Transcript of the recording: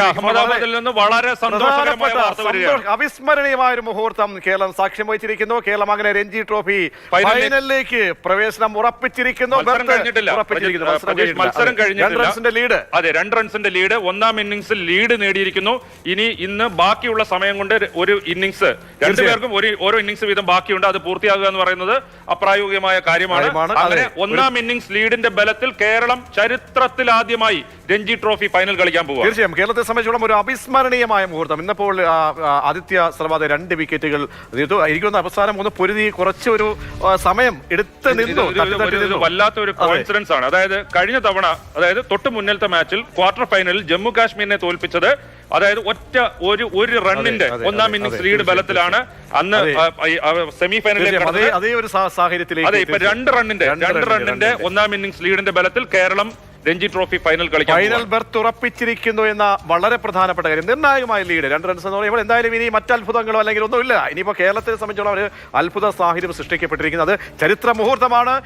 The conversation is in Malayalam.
അഹമ്മദാബാദിൽ നിന്ന് വളരെ സന്തോഷകരമായ അവിസ്മരണീയമായ ഒരു മുഹൂർത്തം കേരളം സാക്ഷ്യം വഹിച്ചിരിക്കുന്നു. കേരളം അങ്ങനെ രഞ്ജി ട്രോഫി ഫൈനലിലേക്ക് പ്രവേശനം ഉറപ്പിച്ചിരിക്കുന്നു. മത്സരം കഴിഞ്ഞിട്ടില്ല. ലീഡ്. അതെ രണ്ട് റൺസിന്റെ ലീഡ്. ഒന്നാം ഇന്നിംഗ്സിൽ ലീഡ് നേടിയിരിക്കുന്നു. ഇനി ഇന്ന് ബാക്കിയുള്ള സമയം കൊണ്ട് ഒരു ഇന്നിംഗ്സ്. രണ്ടുപേർക്കും ഒരു ഓരോ ഇന്നിംഗ്സ് വീതം ബാക്കിയുണ്ട്. അത് പൂർത്തിയാകുക എന്ന് പറയുന്നത് അപ്രായോഗികമായ കാര്യമാണ്. അങ്ങനെ ഒന്നാം ഇന്നിംഗ്സ് ലീഡിന്റെ ബലത്തിൽ കേരളം ചരിത്രത്തിൽ ആദ്യമായി രഞ്ജി ട്രോഫി ഫൈനൽ കളിക്കാൻ പോകും തീർച്ചയായും. കേരളത്തെ സംബന്ധിച്ചോളം ഒരു അവിസ്മരണീയമായ മുഹൂർത്തം. ഇന്നിപ്പോൾ ആദിത്യ സർവാദ രണ്ട് വിക്കറ്റുകൾ തീർത്തു എനിക്കൊന്ന് അവസാനം ഒന്ന് പൊരുതി കുറച്ച് ഒരു സമയം എടുത്ത് നിന്നു. വല്ലാത്ത ഒരു കോൺഫിഡൻസ് ആണ്. അതായത് കഴിഞ്ഞ തവണ അതായത് തൊട്ട് മുന്നിലത്തെ മാച്ചിൽ ക്വാർട്ടർ ഫൈനലിൽ ജമ്മു കാശ്മീരിനെ തോൽപ്പിച്ചത് അതായത് ഒറ്റ ഒരു ഒരു റണ്ണിന്റെ ഒന്നാം ഇന്നിംഗ്സ് ലീഡ് ബലത്തിലാണ് അന്ന്. സെമി ഫൈനലിലേക്ക് അതേ ഒരു സാഹചര്യത്തിലേക്ക് അതെ ഇപ്പൊ രണ്ട് റണ്ണിന്റെ രണ്ട് റണ്ണിന്റെ ഒന്നാം ഇന്നിംഗ്സ് ലീഡിന്റെ ബലത്തിൽ കേരളം രഞ്ജി ട്രോഫി ഫൈനൽ കളിക്കാൻ ഫൈനൽ. ബെർത്ത് ഉറപ്പിച്ചിരിക്കുന്നു എന്ന വളരെ പ്രധാനപ്പെട്ട കാര്യം. നിർണായകമായ ലീഡ് രണ്ട് റൺസ് എന്ന് പറയുമ്പോൾ എന്തായാലും ഇനി മറ്റത്ഭുതങ്ങളോ അല്ലെങ്കിൽ ഒന്നുമില്ല. ഇനിയിപ്പോ കേരളത്തെ സംബന്ധിച്ചോളം ഒരു അത്ഭുത സാഹചര്യം സൃഷ്ടിക്കപ്പെട്ടിരിക്കുന്നത് ചരിത്ര മുഹൂർത്തമാണ്.